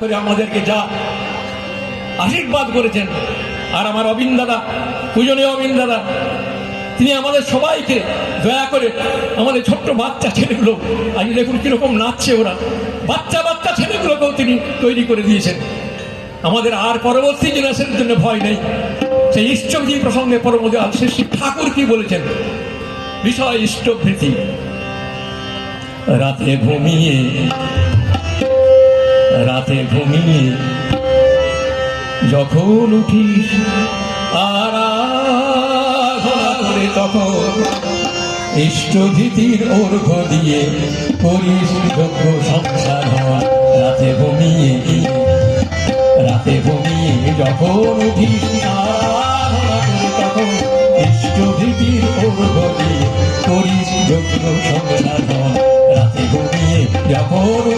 করে আমাদেরকে যা আশীর্বাদ করেছেন। আর আমার অবিন দাদা, পূজনীয় অবিন দাদা, তিনি আমাদের সবাইকে দয়া করে আমাদের ছোট্ট বাচ্চা ছেলেগুলো, আজ দেখুন কীরকম নাচছে ওরা। বাচ্চা বাচ্চা ছেলেগুলোকেও তিনি তৈরি করে দিয়েছেন। আমাদের আর পরবর্তী জেনারেশনের জন্য ভয় নেই। সেই ইষ্টভীতি প্রসঙ্গে পরমজাল শ্রী শ্রী ঠাকুর কি বলেছেন? বিষয় ইষ্টভীতি রাতে ঘুমিয়ে রাতে ঘুমিয়ে যখন উঠিস, আরাধনা করে তখন ইষ্টভীতির অর্ঘ দিয়ে করিস যোগ্য সংসার হওয়া রাতে ঘুমিয়ে রাতে ঘুমিয়ে যখন উঠিস তখন ইষ্টভীতির অর্ঘ দিয়ে করিস যোগ্য সংসার হওয়া রাতে ঘুমিয়ে যখন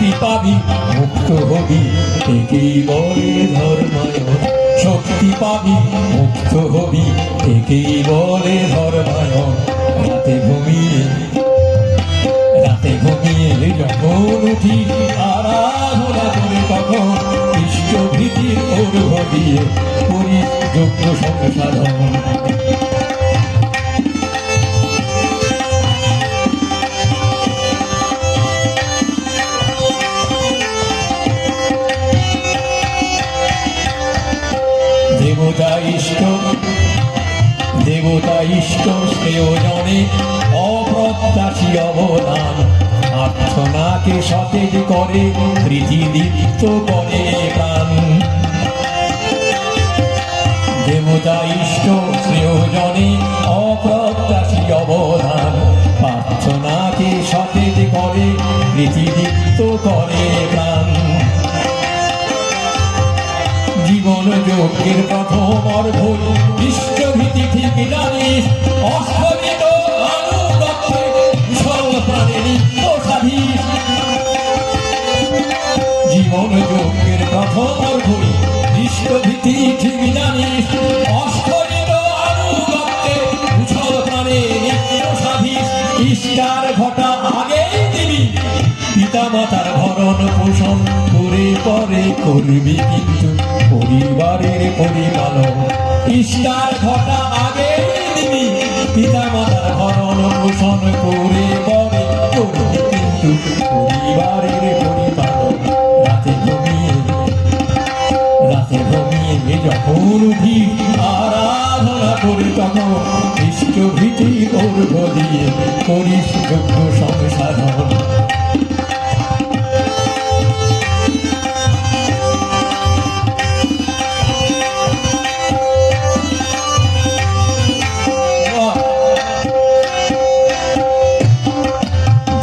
শক্তি পাবি, মুক্ত হবি একেই বলে ধর্মায়ণ শক্তি পাবি, মুক্ত হবি একেই বলে ধর্মায়ণ রাতে ঘুমিয়ে রাতে ঘুমিয়ে যখন উঠি, আরাধনা করে তখন ইষ্টভীতির অর্ঘ দিয়ে করিস যোগ্য সংসাধন। দেবতা ইষ্ট দেবতা ইষ্ট অপ্রত্যাশী অবদান। প্রার্থনাকে সতেজ করে, প্রীতিদীপ্ত করে প্রাণ। দেবতা অপ্রত্যাশী অবদান। প্রার্থনাকে সতেজ করে, প্রীতিদীপ্ত করে প্রাণ। জীবন যজ্ঞের প্রথম অর্ঘ ইষ্টভীতি ঠিক জানিস অষ্টমিত আনুগত্যে কুশল প্রাণে নিত্য সাধিস জীবন যজ্ঞের প্রথম অর্ঘ ইষ্টভীতি ঠিক জানিস অষ্টমিত আনুগত্যে কুশল প্রাণে ঘটা আগেই দিবি পিতা মাতার ভরণ পোষণ করে পরে করবি কিন্তু পরিবারের পরিপালন ইষ্টার ঘটা আগে দিবি পিতা মাতার ভরণ পোষণ করে পরে করবি কিন্তু পরিবারের পরিপালন রাতে ঘুমিয়ে রাতে ঘুমিয়ে যখন আরাধনা করে তখন ইষ্টভীতি অর্ঘ দিয়ে করিস সংসাধন।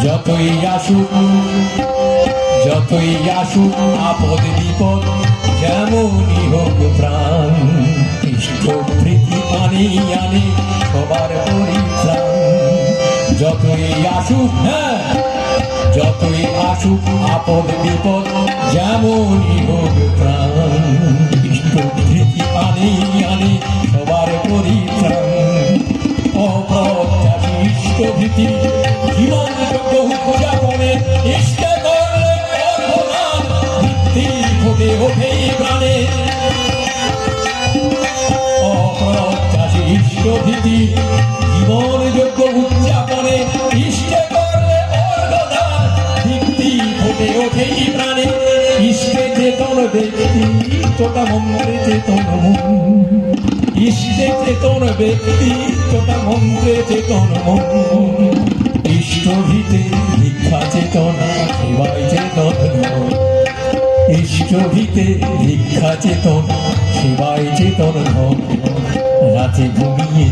যতই আসুক যতই আসুক, আপদ বিপদ যেমনই হোক প্রাণ। ইষ্ট প্রীতি আনে সবার পরিত্রাণ। যতই আসুক হ্যাঁ যতই আসুক, আপদ বিপদ যেমনই হোক প্রাণ। ইষ্টভীতি জীবন যোগ্য উদযাপনে ইষ্ট করলে অর্ধনাম ভিত্তি ফুটে ওঠেই প্রাণে। অপ্রত্যাশী ইষ্টভীতি জীবন যোগ্য উদযাপনে ইষ্ট করলে অর্ধনাম ভিত্তি ফুটে ওঠেই প্রাণে। ইষ্টে চেতন ব্যক্তি তোটা মন্ত্রে চেতন ইষ্টে চেতন ব্যক্তি তোটা মন্ত্রে চেতন মন ইষ্টভীতে ভিক্ষা চেতনা সেবায় চেতন মন। ইষ্টভিতে ভিক্ষা চেতন সেবায় চেতন রাতে ঘুমিয়ে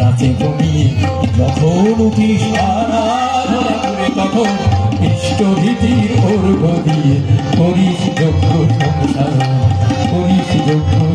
রাতে ঘুমিয়ে যখন আরাধনা করে তখন ইষ্টভীতির অর্ঘ দিয়ে করিস যোগ্য সংসার করিস যোগ্য